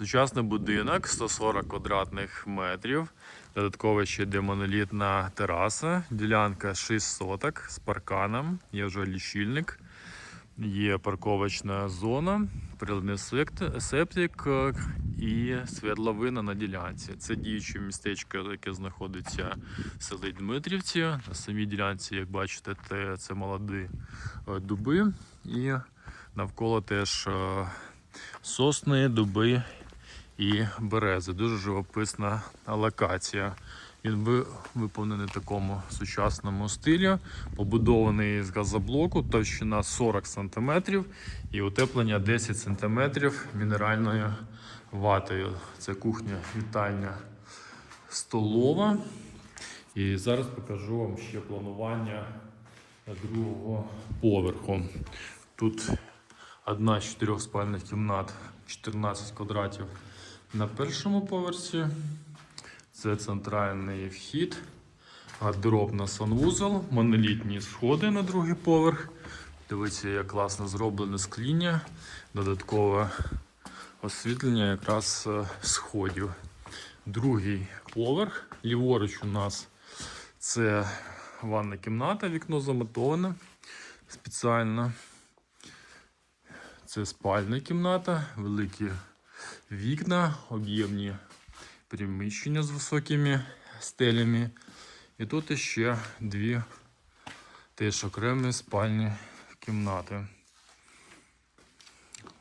Сучасний будинок 140 квадратних метрів. Додатково ще йде монолітна тераса. Ділянка 6 соток з парканом. Є вже лічильник. Є парковочна зона, приладний септик е, і свердловина на ділянці. Це діюче містечко, яке знаходиться в селі Дмитрівці. На самій ділянці, як бачите, це молоді е, дуби. І навколо теж е, сосни, дуби і берези. Дуже живописна локація. Він виповнений в такому сучасному стилі, побудований з газоблоку, товщина 40 см і утеплення 10 см мінеральною ватою. Це кухня, вітальня столова. І зараз покажу вам ще планування другого поверху. Тут одна з чотирьох спальних кімнат, 14 квадратів на першому поверсі. Це центральний вхід, гардероб на санвузол, монолітні сходи на другий поверх. Дивіться, як класно зроблене скління, додаткове освітлення якраз е, сходів. Другий поверх. Ліворуч у нас це ванна кімната, вікно замотоване спеціально. Це спальна кімната, великі вікна, об'ємні приміщення з високими стелями. І тут ще дві теж окремі спальні кімнати.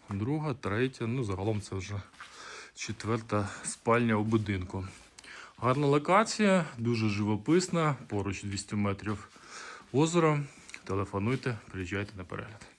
Друга, третя, ну загалом це вже четверта спальня у будинку. Гарна локація, дуже живописна, поруч 200 метрів озера. Телефонуйте, приїжджайте на перегляд.